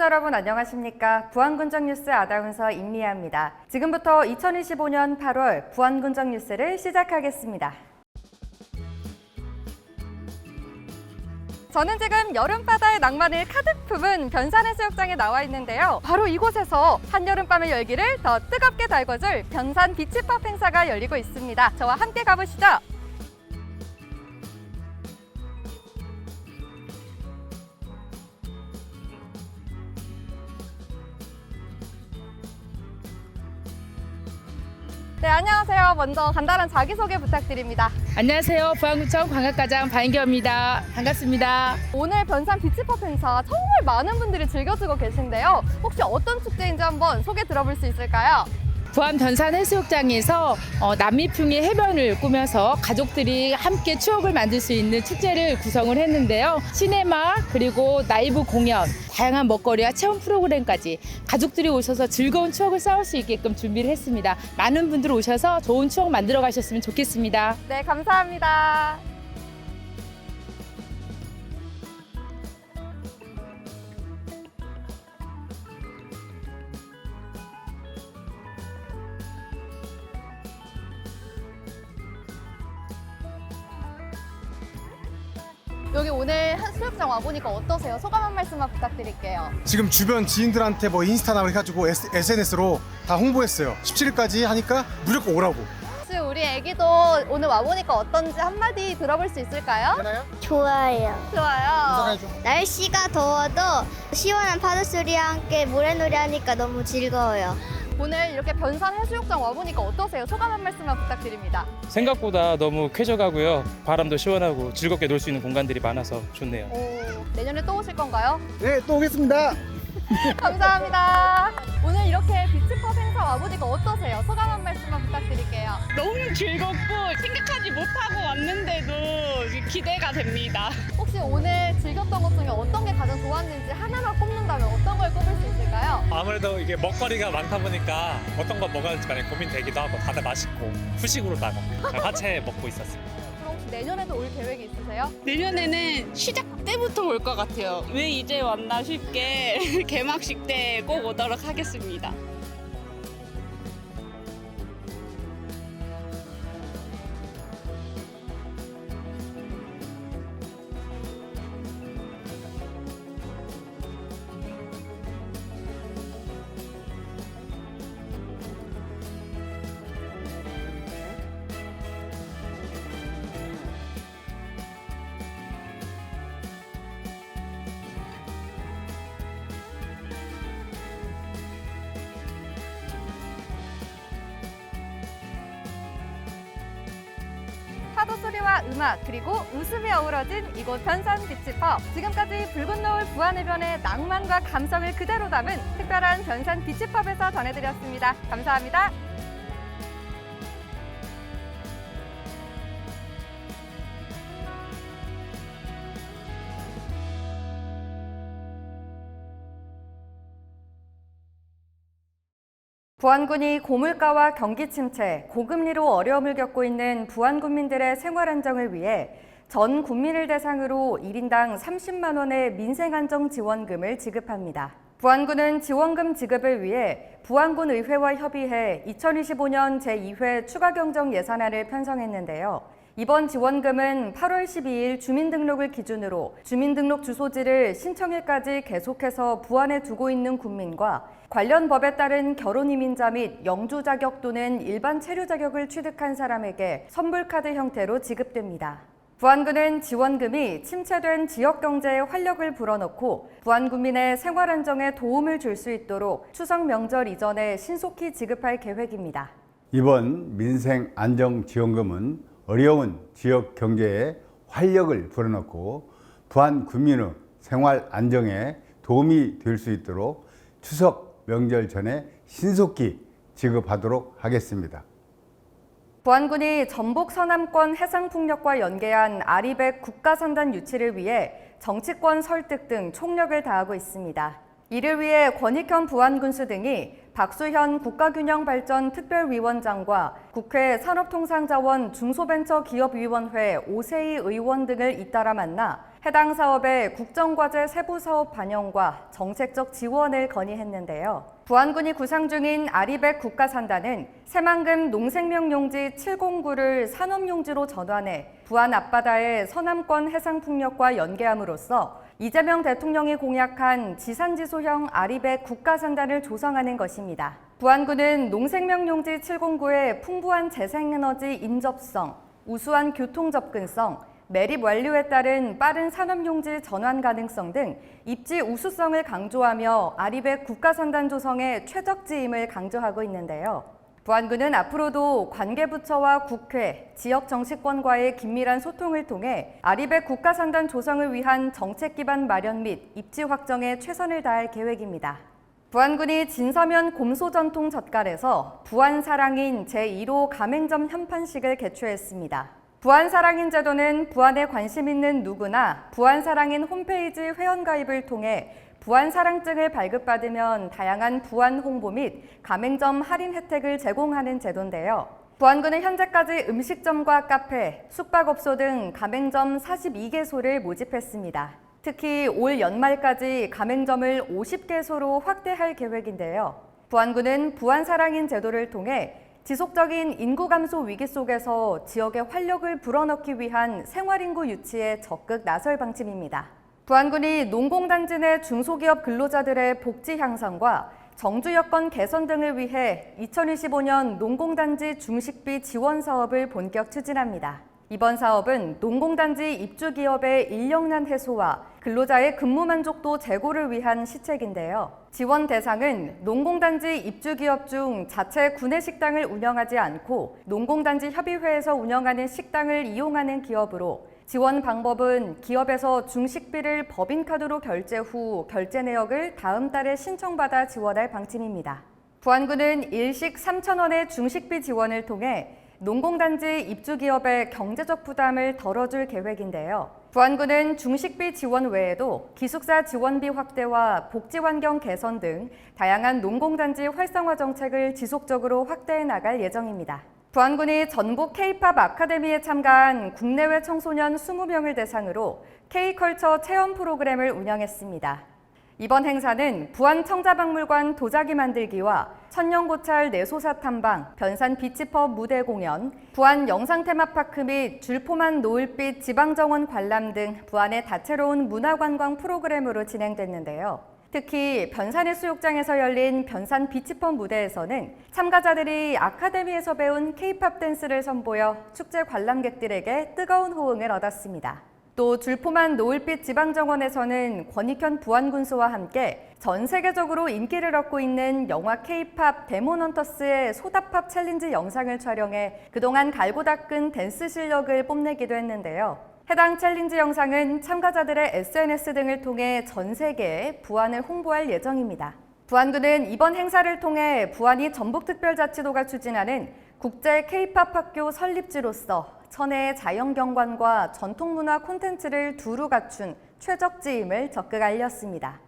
시청자 여러분 안녕하십니까? 부안군정 뉴스 아나운서 임미아입니다. 지금부터 2025년 8월 부안군정 뉴스를 시작하겠습니다. 저는 지금 여름바다의 낭만을 가득 품은 변산해수욕장에 나와 있는데요. 바로 이곳에서 한여름밤의 열기를 더 뜨겁게 달궈줄 변산 비치팝 행사가 열리고 있습니다. 저와 함께 가보시죠. 안녕하세요. 먼저 간단한 자기소개 부탁드립니다. 안녕하세요. 부안구청 광학가장 바인경입니다. 반갑습니다. 오늘 변산 비치팝 행사 정말 많은 분들이 즐겨주고 계신데요. 혹시 어떤 축제인지 한번 소개 들어볼 수 있을까요? 부안 변산 해수욕장에서 어, 남미풍의 해변을 꾸며서 가족들이 함께 추억을 만들 수 있는 축제를 구성을 했는데요. 시네마 그리고 라이브 공연, 다양한 먹거리와 체험 프로그램까지 가족들이 오셔서 즐거운 추억을 쌓을 수 있게끔 준비를 했습니다. 많은 분들 오셔서 좋은 추억 만들어 가셨으면 좋겠습니다. 네, 감사합니다. 여기 오늘 한 수욕장 와보니까 어떠세요? 소감 한 말씀만 부탁드릴게요. 지금 주변 지인들한테 뭐 인스타나 해가지고 SNS로 다 홍보했어요. 17일까지 하니까 무조건 오라고. 혹시 우리 애기도 오늘 와보니까 어떤지 한마디 들어볼 수 있을까요? 되나요? 좋아요. 좋아요. 인사해줘. 날씨가 더워도 시원한 파도 소리와 함께 모래놀이 하니까 너무 즐거워요. 오늘 이렇게 변산 해수욕장 와보니까 어떠세요? 소감 한 말씀만 부탁드립니다. 생각보다 너무 쾌적하고요. 바람도 시원하고 즐겁게 놀 수 있는 공간들이 많아서 좋네요. 오, 내년에 또 오실 건가요? 네, 또 오겠습니다. 감사합니다. 오늘 이렇게 비치팝 행사 와보니까 어떠세요? 소감 한 말씀만 부탁드릴게요. 너무 즐겁고 생각하지 못하고 왔는데도 기대가 됩니다. 혹시 오늘 즐겼던 것 중에 어떤 게 가장 좋았는지 하나만 꼽 아무래도 이게 먹거리가 많다 보니까 어떤 거 먹어야 할지 많이 고민되기도 하고 다들 맛있고 후식으로다가 잘 화채 먹고 있었어요. 그럼 혹시 내년에도 올 계획이 있으세요? 내년에는 시작 때부터 올 것 같아요. 왜 이제 왔나 싶게 개막식 때 꼭 오도록 하겠습니다. 파도 소리와 음악 그리고 웃음이 어우러진 이곳 변산 비치팝 지금까지 붉은 노을 부안해변의 낭만과 감성을 그대로 담은 특별한 변산 비치팝에서 전해드렸습니다. 감사합니다. 부안군이 고물가와 경기 침체, 고금리로 어려움을 겪고 있는 부안 군민들의 생활 안정을 위해 전 국민을 대상으로 1인당 30만 원의 민생 안정 지원금을 지급합니다. 부안군은 지원금 지급을 위해 부안군 의회와 협의해 2025년 제2회 추가 경정 예산안을 편성했는데요. 이번 지원금은 8월 12일 주민등록을 기준으로 주민등록 주소지를 신청일까지 계속해서 부안에 두고 있는 국민과 관련 법에 따른 결혼 이민자 및 영주 자격 또는 일반 체류 자격을 취득한 사람에게 선불카드 형태로 지급됩니다. 부안군은 지원금이 침체된 지역 경제에 활력을 불어넣고 부안 국민의 생활 안정에 도움을 줄 수 있도록 추석 명절 이전에 신속히 지급할 계획입니다. 이번 민생 안정 지원금은 어려운 지역 경제에 활력을 불어넣고 부안 국민의 생활 안정에 도움이 될 수 있도록 추석 명절 전에 신속히 지급하도록 하겠습니다. 부안군이 전북 서남권 해상풍력과 연계한 아리백 국가선단 유치를 위해 정치권 설득 등 총력을 다하고 있습니다. 이를 위해 권익현 부안군수 등이 박수현 국가균형발전 특별위원장과 국회 산업통상자원 중소벤처기업위원회 오세희 의원 등을 잇따라 만나 해당 사업의 국정과제 세부 사업 반영과 정책적 지원을 건의했는데요. 부안군이 구상 중인 아리백 국가산단은 새만금 농생명용지 709를 산업용지로 전환해 부안 앞바다의 서남권 해상풍력과 연계함으로써 이재명 대통령이 공약한 지산지소형 아리백 국가산단을 조성하는 것입니다. 부안군은 농생명용지 709의 풍부한 재생에너지 인접성, 우수한 교통 접근성, 매립 완료에 따른 빠른 산업용지 전환 가능성 등 입지 우수성을 강조하며 아리백 국가산단 조성의 최적지임을 강조하고 있는데요. 부안군은 앞으로도 관계부처와 국회, 지역 정치권과의 긴밀한 소통을 통해 아리백 국가산단 조성을 위한 정책 기반 마련 및 입지 확정에 최선을 다할 계획입니다. 부안군이 진서면 곰소전통 젓갈에서 부안사랑인 제1호 가맹점 현판식을 개최했습니다. 부안사랑인 제도는 부안에 관심 있는 누구나 부안사랑인 홈페이지 회원가입을 통해 부안사랑증을 발급받으면 다양한 부안 홍보 및 가맹점 할인 혜택을 제공하는 제도인데요. 부안군은 현재까지 음식점과 카페, 숙박업소 등 가맹점 42개소를 모집했습니다. 특히 올 연말까지 가맹점을 50개소로 확대할 계획인데요. 부안군은 부안사랑인 제도를 통해 지속적인 인구 감소 위기 속에서 지역의 활력을 불어넣기 위한 생활인구 유치에 적극 나설 방침입니다. 부안군이 농공단지 내 중소기업 근로자들의 복지 향상과 정주 여건 개선 등을 위해 2025년 농공단지 중식비 지원 사업을 본격 추진합니다. 이번 사업은 농공단지 입주 기업의 인력난 해소와 근로자의 근무 만족도 제고를 위한 시책인데요. 지원 대상은 농공단지 입주 기업 중 자체 구내 식당을 운영하지 않고 농공단지 협의회에서 운영하는 식당을 이용하는 기업으로 지원 방법은 기업에서 중식비를 법인카드로 결제 후 결제 내역을 다음 달에 신청받아 지원할 방침입니다. 부안군은 일식 3,000원의 중식비 지원을 통해 농공단지 입주 기업의 경제적 부담을 덜어줄 계획인데요. 부안군은 중식비 지원 외에도 기숙사 지원비 확대와 복지 환경 개선 등 다양한 농공단지 활성화 정책을 지속적으로 확대해 나갈 예정입니다. 부안군이 전국 K-팝 아카데미에 참가한 국내외 청소년 20명을 대상으로 K-컬처 체험 프로그램을 운영했습니다. 이번 행사는 부안 청자박물관 도자기 만들기와 천년고찰 내소사 탐방, 변산 비치펍 무대 공연, 부안 영상 테마파크 및 줄포만 노을빛 지방정원 관람 등 부안의 다채로운 문화관광 프로그램으로 진행됐는데요. 특히 변산의 수욕장에서 열린 변산 비치펌 무대에서는 참가자들이 아카데미에서 배운 케이팝 댄스를 선보여 축제 관람객들에게 뜨거운 호응을 얻었습니다. 또 줄포만 노을빛 지방정원에서는 권익현 부안군수와 함께 전 세계적으로 인기를 얻고 있는 영화 케이팝 데몬헌터스의 소다팝 챌린지 영상을 촬영해 그동안 갈고 닦은 댄스 실력을 뽐내기도 했는데요. 해당 챌린지 영상은 참가자들의 SNS 등을 통해 전 세계에 부안을 홍보할 예정입니다. 부안군은 이번 행사를 통해 부안이 전북특별자치도가 추진하는 국제 K-팝 학교 설립지로서 천혜의 자연경관과 전통문화 콘텐츠를 두루 갖춘 최적지임을 적극 알렸습니다.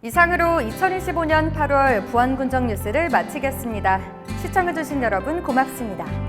이상으로 2025년 8월 부안군정 뉴스를 마치겠습니다. 시청해주신 여러분 고맙습니다.